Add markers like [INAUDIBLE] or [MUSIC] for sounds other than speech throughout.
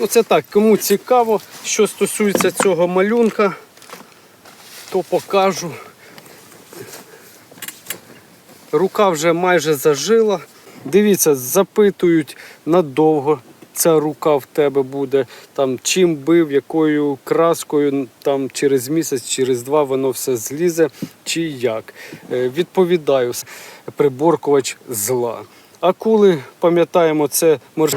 Ну це так, кому цікаво, що стосується цього малюнка, то покажу. Рука вже майже зажила. Дивіться, запитують надовго. Ця рука в тебе буде, там чим бив, якою краскою, там через місяць, через два воно все злізе, чи як. Е, Відповідаю, приборкувач зла. Акули, пам'ятаємо, це морж...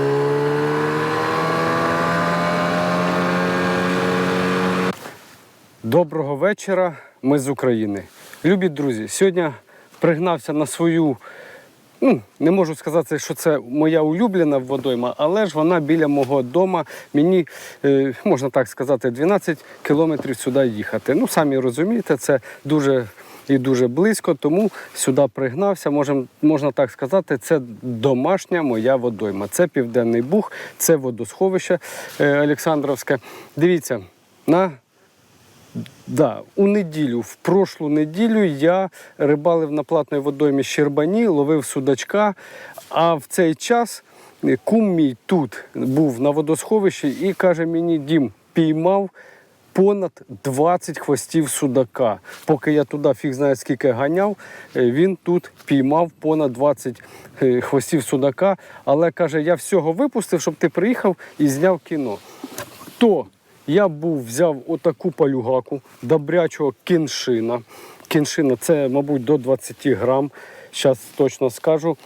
Доброго вечора, ми з України. Любі друзі, сьогодні пригнався на свою, ну, не можу сказати, що це моя улюблена водойма, але ж вона біля мого дома. Мені, е, можна так сказати, 12 кілометрів сюди їхати. Ну, самі розумієте, це дуже і дуже близько, тому сюди пригнався. Можем, можна так сказати, це домашня моя водойма. Це Південний Буг, це водосховище е, Олександровське. Дивіться, на Да, у неділю, в прошлу неділю я рибалив на платній водоймі Щербані, ловив судачка. А в цей час е, кум мій тут був на водосховищі і каже мені, Дім, піймав понад 20 хвостів судака. Поки я туди фіг знає скільки ганяв, е, він тут піймав понад 20 е, хвостів судака. Але каже, я всього випустив, щоб ти приїхав і зняв кіно. То я був взяв отаку палюгаку добрячого кіншина. Кіншина це, мабуть, до 20 грам. Зараз точно скажу.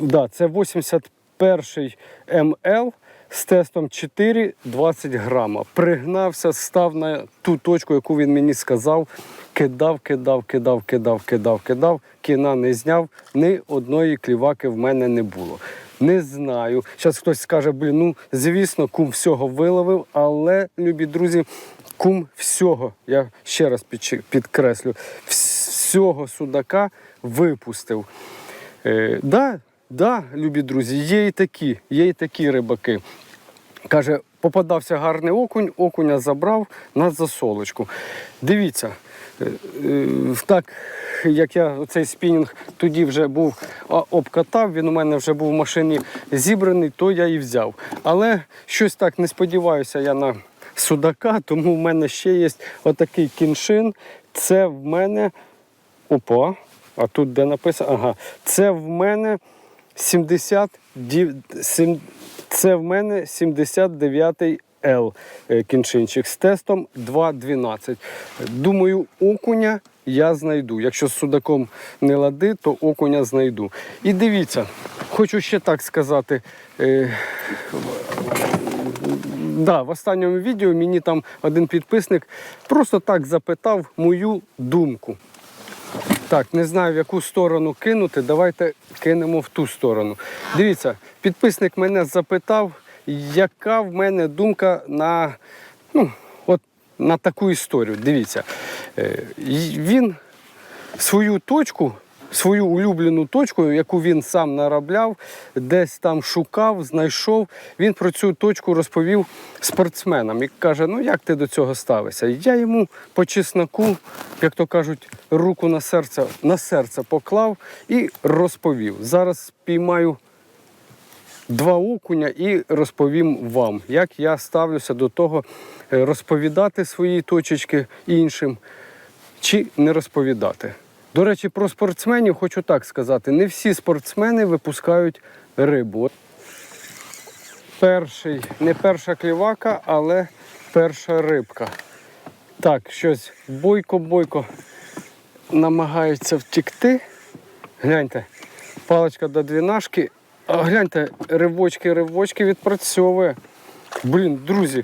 Да, це 81 МЛ з тестом 4,20 грама. Пригнався, став на ту точку, яку він мені сказав. Кидав, кидав, кидав, кидав, кидав, кидав. Кіна не зняв. Ні одної кліваки в мене не було. Не знаю. Зараз хтось скаже, блін, ну звісно, кум всього виловив, але, любі друзі, кум всього, я ще раз підкреслю, всього судака випустив. Е, да, да, любі друзі, є і такі, є і такі рибаки. Каже, попадався гарний окунь, окуня забрав на засолочку. Дивіться, так як я цей спінінг тоді вже був обкатав, він у мене вже був в машині зібраний, то я і взяв. Але щось так не сподіваюся я на судака, тому в мене ще є отакий кіншин. Це в мене. Опа, а тут де написано? Ага, це в мене 70, дів- це в мене 79-й L е, кінчинчик з тестом 2.12. Думаю, окуня я знайду. Якщо з судаком не лади, то окуня знайду. І дивіться, хочу ще так сказати. е, Да, в останньому відео мені там один підписник просто так запитав мою думку. Так, не знаю, в яку сторону кинути. Давайте кинемо в ту сторону. Дивіться, підписник мене запитав, яка в мене думка на, ну, от, на таку історію. Дивіться, е, він свою точку, свою улюблену точку, яку він сам наробляв, десь там шукав, знайшов. Він про цю точку розповів спортсменам і каже: ну як ти до цього ставишся? Я йому по чесноку, як то кажуть, руку на серце, на серце поклав і розповів. Зараз спіймаю два окуня і розповім вам, як я ставлюся до того, е, розповідати свої точечки іншим чи не розповідати. До речі, про спортсменів хочу так сказати: не всі спортсмени випускають рибу. Перший, не перша клівака, але перша рибка. Так, щось бойко-бойко намагаються втікти. Гляньте, паличка до двінашки. А гляньте, ривочки, ривочки відпрацьовує. Блін, друзі,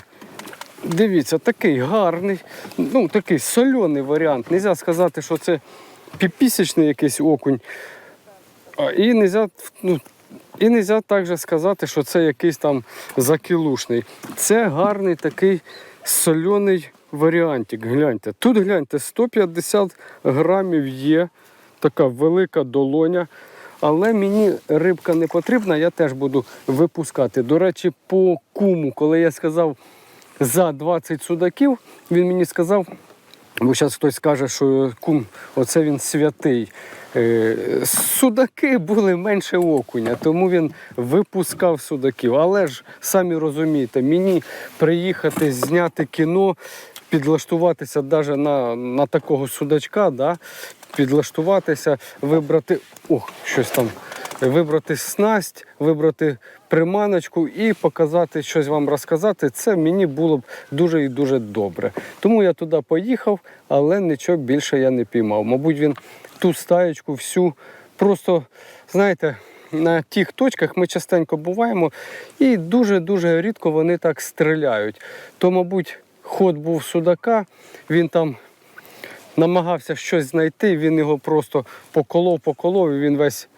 дивіться, такий гарний, ну такий сольоний варіант. Нельзя сказати, що це піпісячний якийсь окунь. І нельзя, ну, і нельзя також сказати, що це якийсь там закілушний. Це гарний такий сольоний варіантик. Гляньте. Тут гляньте, 150 грамів є. Така велика долоня. Але мені рибка не потрібна, я теж буду випускати. До речі, по куму, коли я сказав за 20 судаків, він мені сказав, Бо зараз хтось скаже, що кум, оце він святий. Е, Судаки були менше окуня, тому він випускав судаків. Але ж самі розумієте, мені приїхати, зняти кіно, підлаштуватися навіть на, на такого судачка, да? підлаштуватися, вибрати. Ох, щось там. Вибрати снасть, вибрати приманочку і показати щось вам розказати, це мені було б дуже і дуже добре. Тому я туди поїхав, але нічого більше я не піймав. Мабуть, він ту стаєчку всю просто, знаєте, на тих точках ми частенько буваємо, і дуже-дуже рідко вони так стріляють. То, мабуть, ход був судака, він там намагався щось знайти, він його просто поколов, поколов, і він весь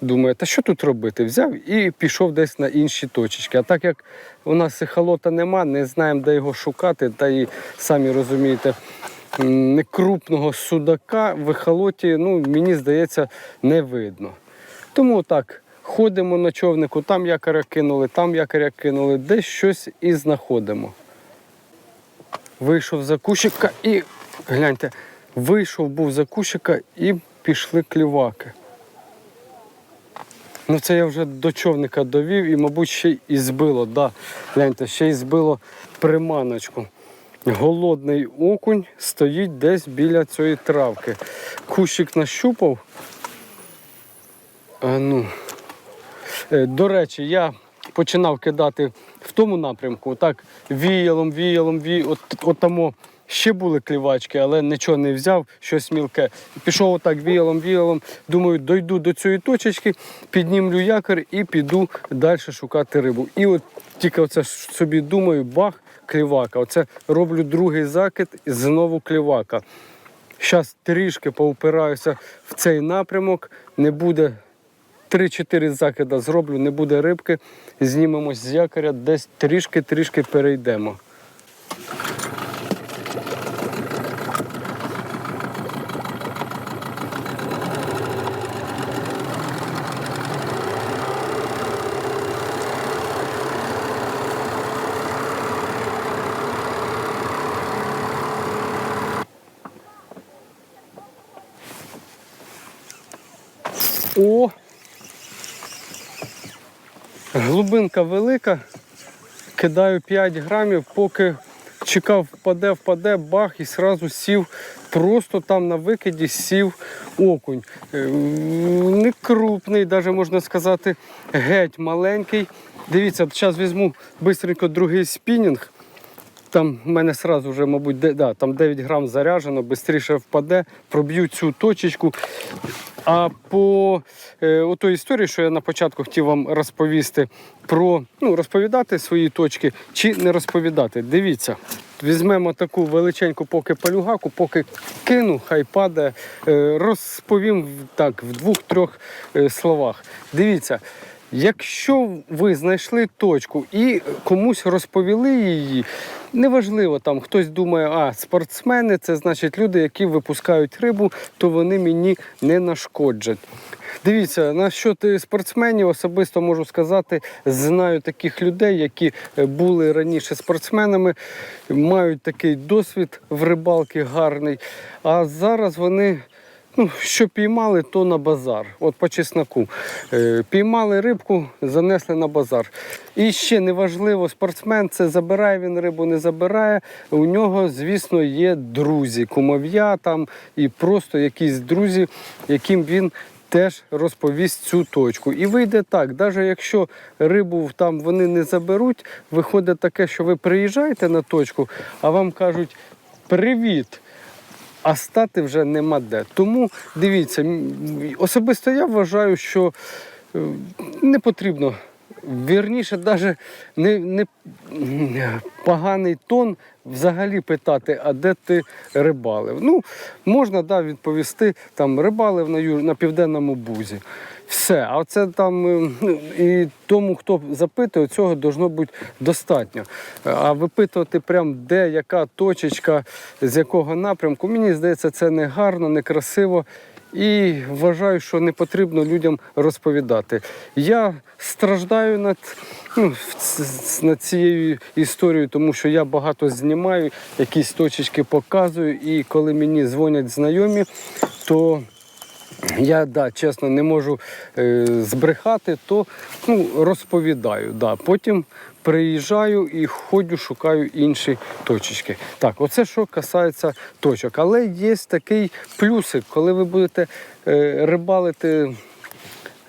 думає, та що тут робити? Взяв і пішов десь на інші точечки. А так як у нас ехолота нема, не знаємо, де його шукати, та і самі розумієте, некрупного судака в ехолоті, ну, мені здається, не видно. Тому так. Ходимо на човнику, там якоря кинули, там якоря кинули, десь щось і знаходимо. Вийшов за кущика і гляньте, вийшов був за кущика і пішли кліваки. Ну це я вже до човника довів і, мабуть, ще й збило. Да, гляньте, ще й збило приманочку. Голодний окунь стоїть десь біля цієї травки. Кущик нащупав. А, ну. Е, До речі, я починав кидати в тому напрямку, так віялом, віялом, ві... от, от тамо ще були клівачки, але нічого не взяв, щось мілке. Пішов отак віялом, віялом. Думаю, дойду до цієї точечки, піднімлю якор і піду далі шукати рибу. І от тільки оце собі думаю, бах, клівака. Оце роблю другий закид і знову клівака. Зараз трішки поупираюся в цей напрямок, не буде 3-4 закида зроблю, не буде рибки, знімемось з якоря, десь трішки-трішки перейдемо. О! Глибинка велика. Кидаю 5 грамів, поки чекав, впаде, впаде, бах, і сразу сів. Просто там на викиді сів окунь. Е, Не крупний, навіть можна сказати, геть маленький. Дивіться, зараз візьму швидко другий спінінг. Там в мене сразу вже, мабуть, де, да, там 9 грам заряджено, швидше впаде, проб'ю цю точечку. А по е, отої історії, що я на початку хотів вам розповісти про ну, розповідати свої точки чи не розповідати. Дивіться, візьмемо таку величеньку поки палюгаку, поки кину, хай падає. Е, розповім так в двох-трьох е, словах. Дивіться. Якщо ви знайшли точку і комусь розповіли її, неважливо, там хтось думає, а спортсмени це значить люди, які випускають рибу, то вони мені не нашкоджать. Дивіться, на що ти спортсменів особисто можу сказати, знаю таких людей, які е, були раніше спортсменами, мають такий досвід в рибалки гарний. А зараз вони Ну, що піймали, то на базар. От по чесноку. Е, піймали рибку, занесли на базар. І ще неважливо, спортсмен це забирає він рибу, не забирає. У нього, звісно, є друзі, кумов'я там і просто якісь друзі, яким він. Теж розповість цю точку. І вийде так, навіть якщо рибу там вони не заберуть, виходить таке, що ви приїжджаєте на точку, а вам кажуть привіт а стати вже нема де. Тому дивіться, особисто я вважаю, що е, не потрібно. Вірніше, навіть не, не поганий тон взагалі питати, а де ти рибалив. Ну, можна да, відповісти, там рибалив на, на південному бузі. Все, а це там е, і тому, хто запитує, цього должно бути достатньо. А випитувати прям де, яка точечка, з якого напрямку, мені здається, це не гарно, не красиво І вважаю, що не потрібно людям розповідати. Я страждаю над, ну, над цією історією, тому що я багато знімаю, якісь точечки показую, і коли мені дзвонять знайомі, то я да, чесно не можу е, збрехати, то ну, розповідаю. Да. Потім приїжджаю і ходжу, шукаю інші точечки. Так, оце що касається точок. Але є такий плюсик, коли ви будете е, рибалити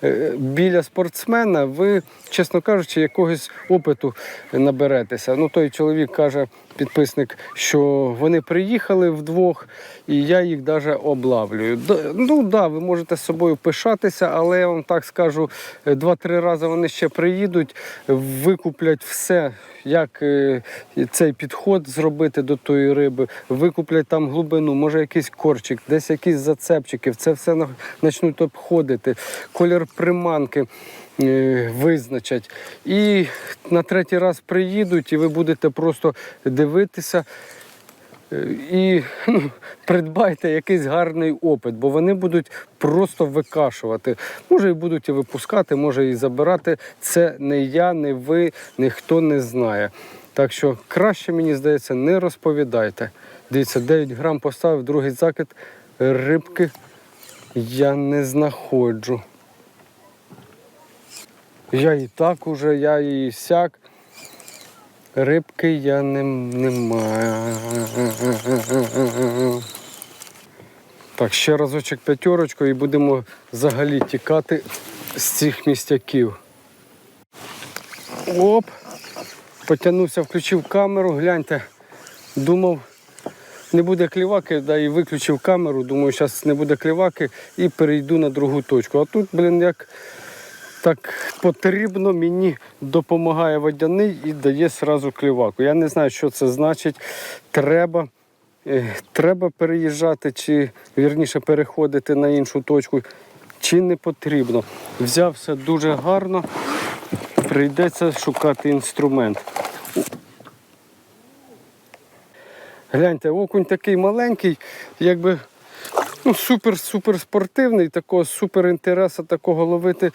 е, біля спортсмена, ви, чесно кажучи, якогось опиту наберетеся. Ну, той чоловік каже, підписник, що вони приїхали вдвох, і я їх навіть облавлюю. Ну так, да, ви можете з собою пишатися, але я вам так скажу, е, два-три рази вони ще приїдуть, викуплять все, як е, цей підход зробити до тої риби, викуплять там глибину, може якийсь корчик, десь якісь зацепчики, це все почнуть обходити, колір приманки визначать. І на третій раз приїдуть, і ви будете просто дивитися. е, І ну, придбайте якийсь гарний опит, бо вони будуть просто викашувати. Може, і будуть і випускати, може і забирати. Це не я, не ви, ніхто не знає. Так що краще, мені здається, не розповідайте. Дивіться, 9 грам поставив, другий закид рибки я не знаходжу. Я і так уже, я і сяк. Рибки я не, не маю. Так, ще разочок п'ятерочку і будемо взагалі тікати з цих містяків. Оп! Потягнувся, включив камеру, гляньте. Думав, не буде кліваки, да, і виключив камеру. Думаю, зараз не буде кліваки і перейду на другу точку. А тут, блін, як так потрібно, мені допомагає водяний і дає сразу кліваку. Я не знаю, що це значить. Треба, е, треба переїжджати, чи вірніше переходити на іншу точку, чи не потрібно. Взяв все дуже гарно, прийдеться шукати інструмент. Гляньте, окунь такий маленький, якби ну, супер-супер спортивний, такого супер інтересу такого ловити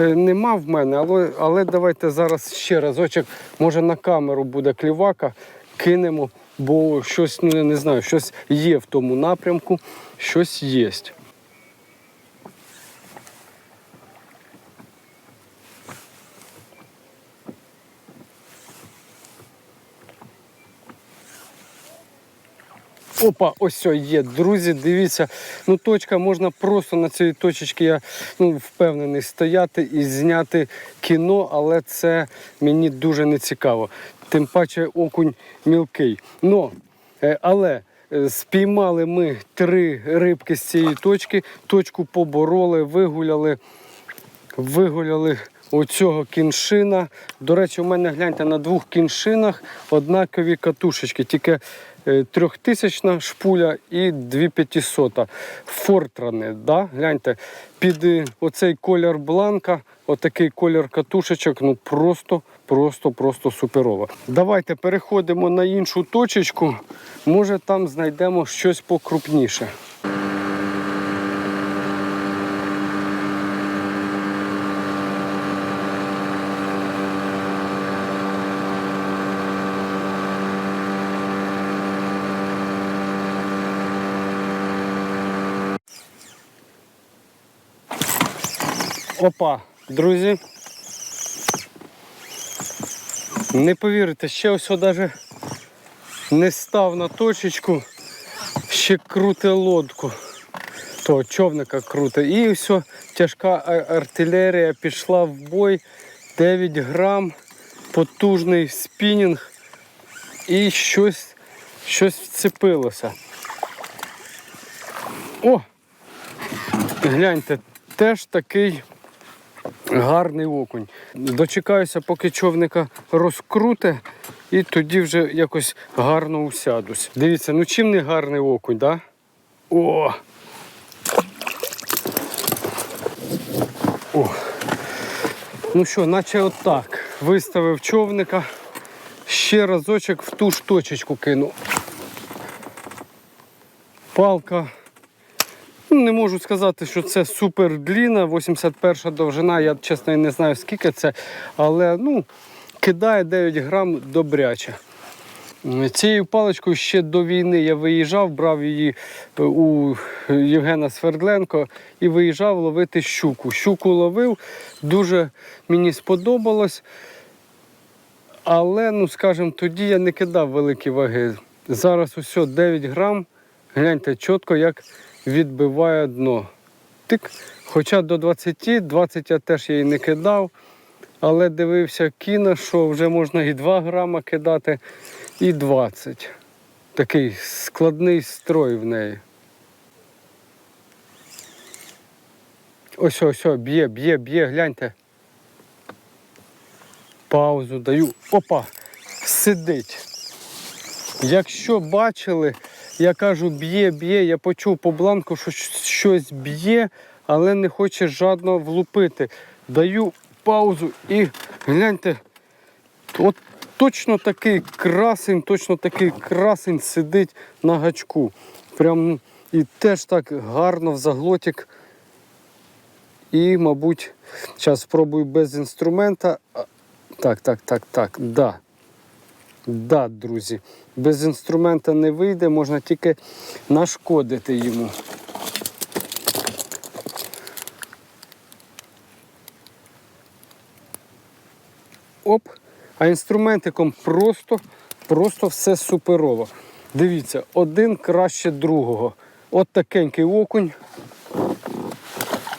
е, нема в мене. Але, але давайте зараз ще разочок, може на камеру буде клівака, кинемо, бо щось, ну я не знаю, щось є в тому напрямку, щось є. Опа, ось є. Друзі, дивіться, ну точка можна просто на цій точці, я ну, впевнений, стояти і зняти кіно, але це мені дуже не цікаво. Тим паче окунь мілкий. Но, е, але е, спіймали ми три рибки з цієї точки, точку побороли, вигуляли вигуляли оцього кіншина. До речі, у мене гляньте на двох кіншинах однакові катушечки, тільки трьохтисячна шпуля і 2500. Фортрани. Да? Гляньте, під е, оцей колір бланка, отакий колір катушечок, ну просто, просто, просто суперово. Давайте переходимо на іншу точечку. Може там знайдемо щось покрупніше. Опа, друзі. Не повірите, ще ось навіть не став на точечку, ще круте лодку. То човника круте. І все, тяжка артилерія пішла в бой. 9 грам, потужний спінінг і щось, щось вцепилося. О! Гляньте, теж такий гарний окунь. Дочекаюся, поки човника розкруте, і тоді вже якось гарно усядусь. Дивіться, ну чим не гарний окунь, да? О! О! Ну що, наче отак. Виставив човника, ще разочок в ту ж точечку кинув. Палка Не можу сказати, що це супер длінна, 81 довжина, я чесно і не знаю скільки це, але ну, кидає 9 грам добряче. Цією паличкою ще до війни я виїжджав, брав її е, у Євгена Свердленко і виїжджав ловити щуку. Щуку ловив, дуже мені сподобалось. Але, ну скажімо, тоді я не кидав великі ваги. Зараз усе 9 грам. Гляньте чітко, як відбиває дно. Тик. Хоча до 20, 20 я теж її не кидав. Але дивився кіно, що вже можна і 2 грама кидати, і 20. Такий складний строй в неї. Ось, ось, ось, б'є, б'є, б'є, гляньте. Паузу даю. Опа! Сидить. Якщо бачили, я кажу, б'є, б'є, я почув по бланку, що щось б'є, але не хоче жадно влупити. Даю паузу і гляньте, от точно такий красень, точно такий красень сидить на гачку. Прям і теж так гарно в заглотик. І, мабуть, зараз спробую без інструмента. Так, так, так, так, да. Да, друзі, без інструмента не вийде, можна тільки нашкодити йому. Оп, а інструментиком просто, просто все суперово. Дивіться, один краще другого. От такенький окунь.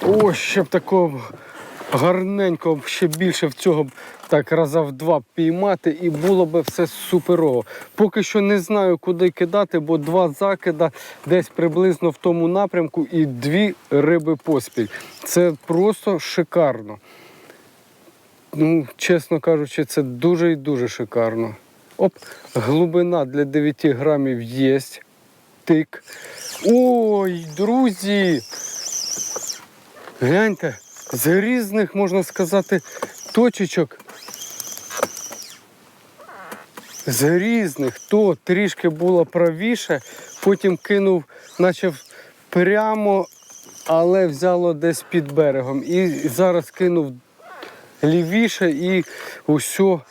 О, ще б такого гарненького, ще більше в цього так раза в два піймати і було б все суперово. Поки що не знаю, куди кидати, бо два закида десь приблизно в тому напрямку і дві риби поспіль. Це просто шикарно. Ну, чесно кажучи, це дуже і дуже шикарно. Оп, глибина для 9 грамів є. Тик. Ой, друзі! Гляньте, з різних, можна сказати, точечок. З різних, то трішки було правіше, потім кинув, наче прямо, але взяло десь під берегом. І зараз кинув лівіше і усьо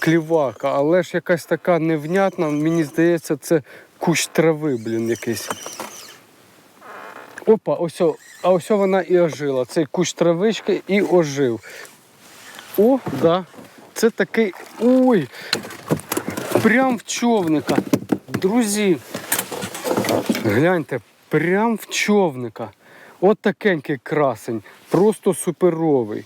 клівака. Але ж якась така невнятна, мені здається, це кущ трави, блін, якийсь. Опа, ось, а ось вона і ожила. Цей кущ травички і ожив. О, да. Це такий. Ой! Прям в човника. Друзі, гляньте, прям в човника. От такенький красень, просто суперовий.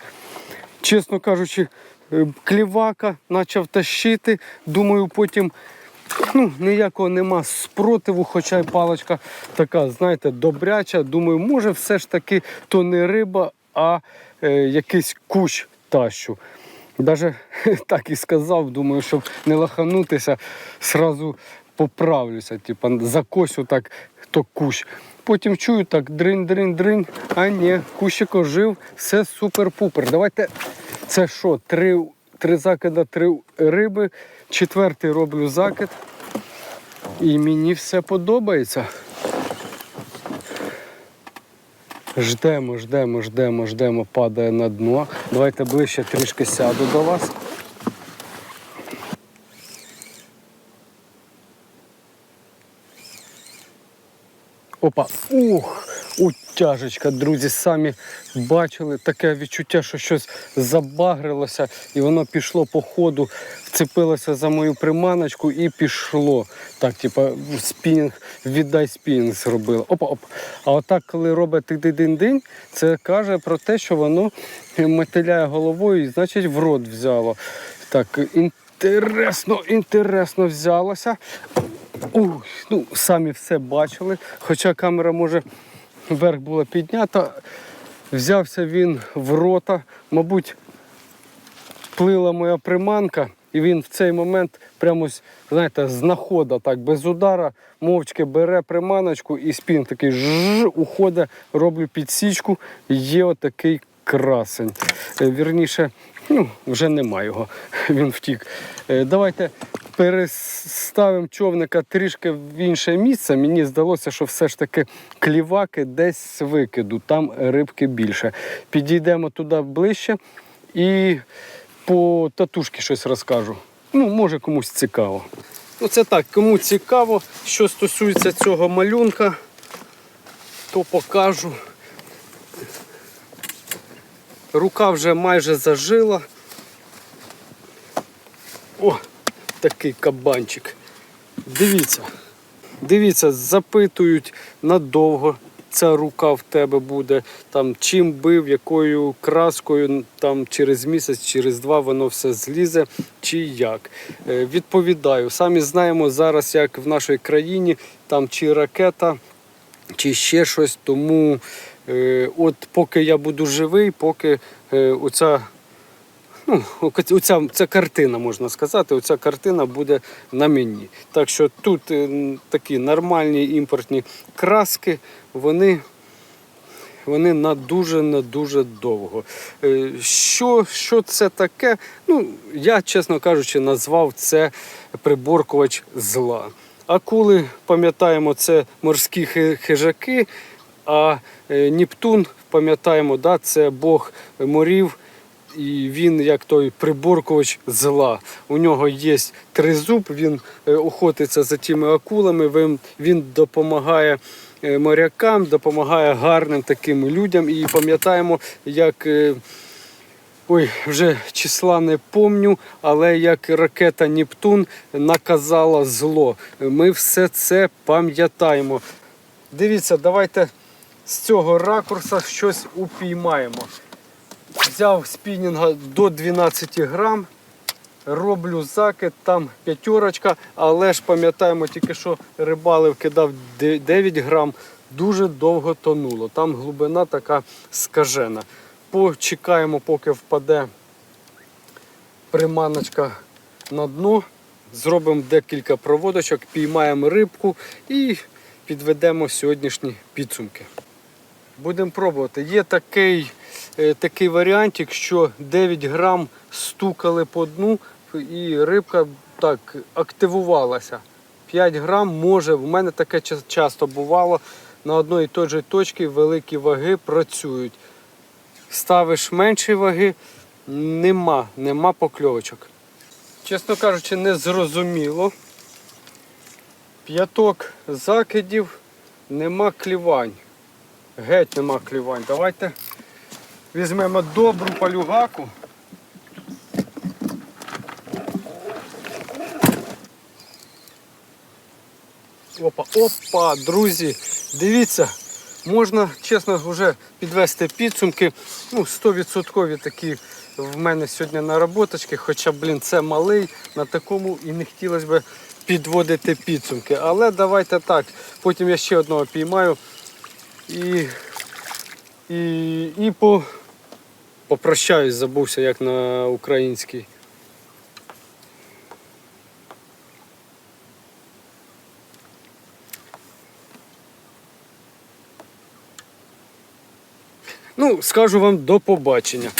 Чесно кажучи, е, клівака почав тащити. Думаю, потім ну, ніякого нема спротиву, хоча й паличка така, знаєте, добряча. Думаю, може, все ж таки то не риба, а е, якийсь кущ тащу. Даже [LAUGHS] так і сказав, думаю, щоб не лаханутися, сразу поправлюся, типа закосю так, то кущ. Потім чую так дринь-дринь-дринь, а ні, кущик ожив, все супер-пупер. Давайте, це що, три, три закида, три риби, четвертий роблю закид. І мені все подобається. Ждемо, ждемо, ждемо, ждемо, падає на дно. Давайте ближче трішки сяду до вас. Опа, ух, утяжечка, друзі, самі бачили таке відчуття, що щось забагрилося, і воно пішло по ходу, вцепилося за мою приманочку і пішло. Так, типа, спінінг, віддай спінінг зробило. Опа, опа. А отак, коли робить тик-дин-дин, це каже про те, що воно мотиляє головою і значить в рот взяло. Так, інтересно, інтересно взялося. Ух, ну, самі все бачили, хоча камера може вверх була піднята. Взявся він в рота, мабуть, плила моя приманка, і він в цей момент прямо, знаєте, знахода, так, без удара, мовчки бере приманочку і спін такий жж, уходить, роблю підсічку, є отакий красень. Е, Вірніше, ну, вже нема його, [LAUGHS] він втік. Е, Давайте переставимо човника трішки в інше місце, мені здалося, що все ж таки кліваки десь з викиду, там рибки більше. Підійдемо туди ближче і по татушки щось розкажу. Ну, може комусь цікаво. Ну, це так, кому цікаво, що стосується цього малюнка, то покажу. Рука вже майже зажила. О, такий кабанчик. Дивіться. Дивіться, запитують надовго ця рука в тебе буде, там чим бив, якою краскою, там через місяць, через два воно все злізе, чи як. Е, Відповідаю, самі знаємо зараз, як в нашій країні, там чи ракета, чи ще щось. Тому е, от поки я буду живий, поки е, оця ну, оця, ця картина, можна сказати, оця картина буде на мені. Так що тут е, такі нормальні імпортні краски, вони, вони на дуже на дуже довго. Е, Що, що це таке? Ну, я, чесно кажучи, назвав це приборкувач зла. Акули, пам'ятаємо, це морські хижаки, а е, Нептун, пам'ятаємо, да, це Бог морів. І він як той приборкувач зла. У нього є тризуб, він е, охотиться за тими акулами, він, допомагає е, морякам, допомагає гарним таким людям. І пам'ятаємо, як е, ой, вже числа не помню, але як ракета Нептун наказала зло. Ми все це пам'ятаємо. Дивіться, давайте з цього ракурса щось упіймаємо. Взяв спінінга до 12 грам, роблю закид, там п'ятерочка, але ж пам'ятаємо, тільки що рибалив, кидав 9 грам, дуже довго тонуло. Там глибина така скажена. Почекаємо, поки впаде приманочка на дно. Зробимо декілька проводочок, піймаємо рибку і підведемо сьогоднішні підсумки. Будемо пробувати. Є такий, такий варіантик, що 9 грам стукали по дну і рибка так активувалася. 5 грам може, в мене таке часто бувало. На одній і той же точці великі ваги працюють. Ставиш менші ваги, нема, нема покльовочок. Чесно кажучи, не зрозуміло. П'яток закидів, нема клівань. Геть нема клівань. Давайте візьмемо добру палюгаку. Опа, опа, друзі, дивіться, можна, чесно, вже підвести підсумки. Ну, 100% такі в мене сьогодні наработочки, хоча, блін, це малий, на такому і не хотілося б підводити підсумки. Але давайте так. Потім я ще одного піймаю і, і, і по, попрощаюсь, забувся, як на українській. Ну, скажу вам до побачення.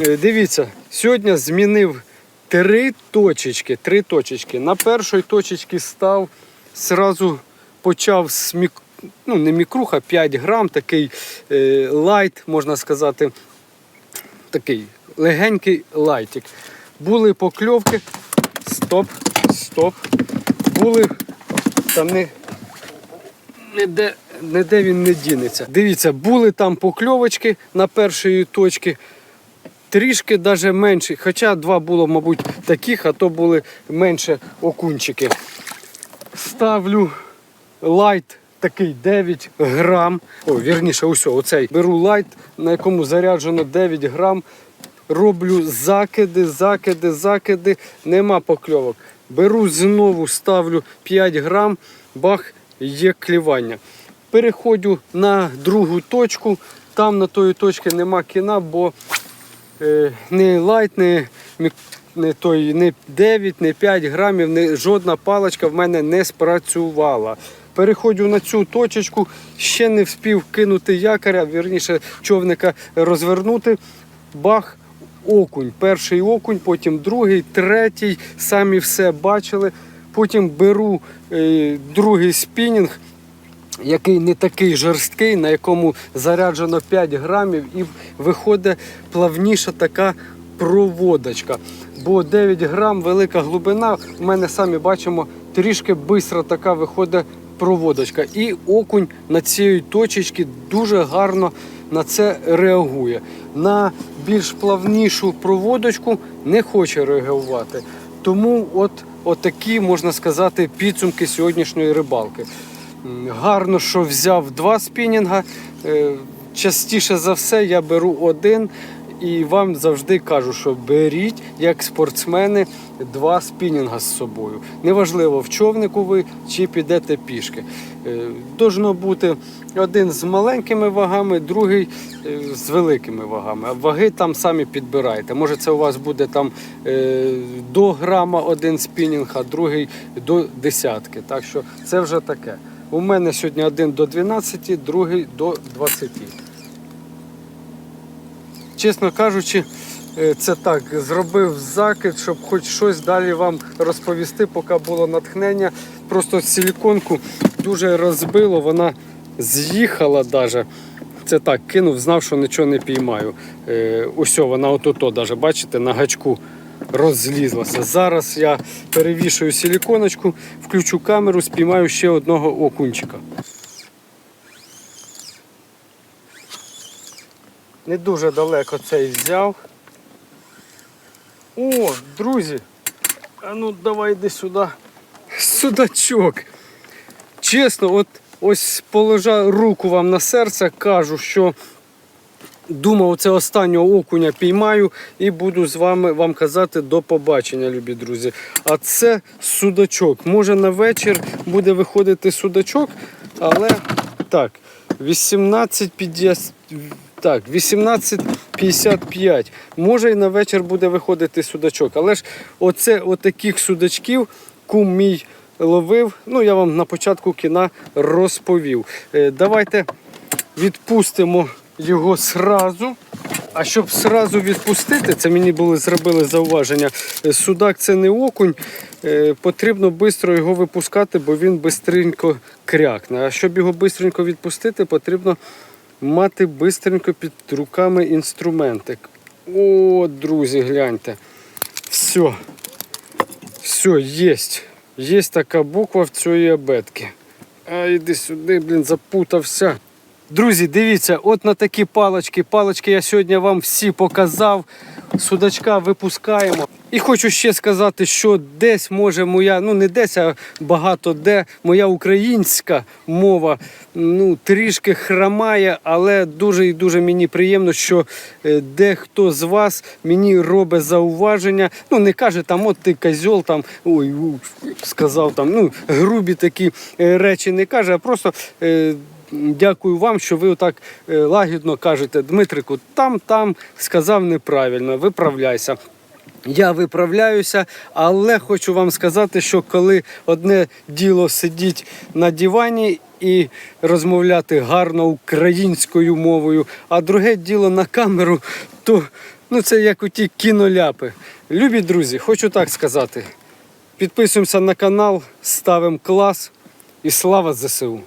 Е, Дивіться, сьогодні змінив три точечки. Три точечки. На першій точечці став, зразу почав з мік... ну, не мікруха, 5 грам, такий е, лайт, можна сказати, такий легенький лайтик. Були покльовки. Стоп, стоп. Були там не, ніде, ніде він не дінеться. Дивіться, були там покльовочки на першої точці. Трішки навіть менші, хоча два було, мабуть, таких, а то були менше окунчики. Ставлю лайт такий 9 грам. О, вірніше, ось оцей. Беру лайт, на якому заряджено 9 грам. Роблю закиди, закиди, закиди, нема покльовок. Беру знову, ставлю 5 грам, бах, є клівання. Переходжу на другу точку. Там на тої точці нема кіна, бо е, не лайт, не, не, той, не 9, не 5 грамів, не, жодна паличка в мене не спрацювала. Переходжу на цю точечку, ще не вспів кинути якоря, вірніше човника розвернути. Бах, окунь. Перший окунь, потім другий, третій. Самі все бачили. Потім беру е, другий спінінг, який не такий жорсткий, на якому заряджено 5 грамів, і виходить плавніша така проводочка. Бо 9 грам велика глибина. У мене самі бачимо, трішки швидко така виходить проводочка. І окунь на цій точечці дуже гарно на це реагує. На більш плавнішу проводочку не хоче реагувати. Тому от, от такі, можна сказати, підсумки сьогоднішньої рибалки. Гарно, що взяв два спінінга. Е, Частіше за все я беру один і вам завжди кажу, що беріть як спортсмени два спінінга з собою. Неважливо, в човнику ви чи підете пішки. Е, Должно бути один з маленькими вагами, другий е, з великими вагами. Ваги там самі підбирайте. Може, це у вас буде там е, до грама один спінінг, а другий до десятки. Так що це вже таке. У мене сьогодні один до 12, другий до 20. Чесно кажучи, е, це так, зробив закид, щоб хоч щось далі вам розповісти, поки було натхнення. Просто силіконку дуже розбило, вона з'їхала даже. Це так, кинув, знав, що нічого не піймаю. Е, ось вона от-ото, даже, бачите, на гачку розлізлася. Зараз я перевішую силіконочку, включу камеру, спіймаю ще одного окунчика. Не дуже далеко цей взяв. О, друзі! А ну давай йди сюди. Судачок. Чесно, от ось положа руку вам на серце, кажу, що думав, це останнього окуня піймаю і буду з вами вам казати до побачення, любі друзі. А це судачок. Може на вечір буде виходити судачок, але так, 18,50. Так, 18,55. Може і на вечір буде виходити судачок. Але ж оце отаких судачків кум мій ловив. Ну, я вам на початку кіна розповів. Е, давайте відпустимо його сразу. А щоб сразу відпустити, це мені були зробили зауваження. е, Судак це не окунь, е, потрібно швидко його випускати, бо він швидко крякне. А щоб його швидко відпустити, потрібно мати швидко під руками інструментик. О, друзі, гляньте. Все. Все, єсть. Є така буква в цієї абетки. А іди сюди, блін, запутався. Друзі, дивіться, от на такі палочки. Палочки я сьогодні вам всі показав. Судачка випускаємо. І хочу ще сказати, що десь може моя, ну не десь, а багато де моя українська мова ну, трішки хромає, але дуже і дуже мені приємно, що е, дехто з вас мені робить зауваження. Ну, не каже там, от ти козьол, там, ой, сказав там, ну, грубі такі е, речі не каже, а просто. е, Дякую вам, що ви отак е, лагідно кажете, Дмитрику, там, там сказав неправильно, виправляйся. Я виправляюся, але хочу вам сказати, що коли одне діло сидіть на дивані і розмовляти гарно українською мовою, а друге діло на камеру, то ну, це як у ті кіноляпи. Любі друзі, хочу так сказати. Підписуємося на канал, ставимо клас і слава ЗСУ!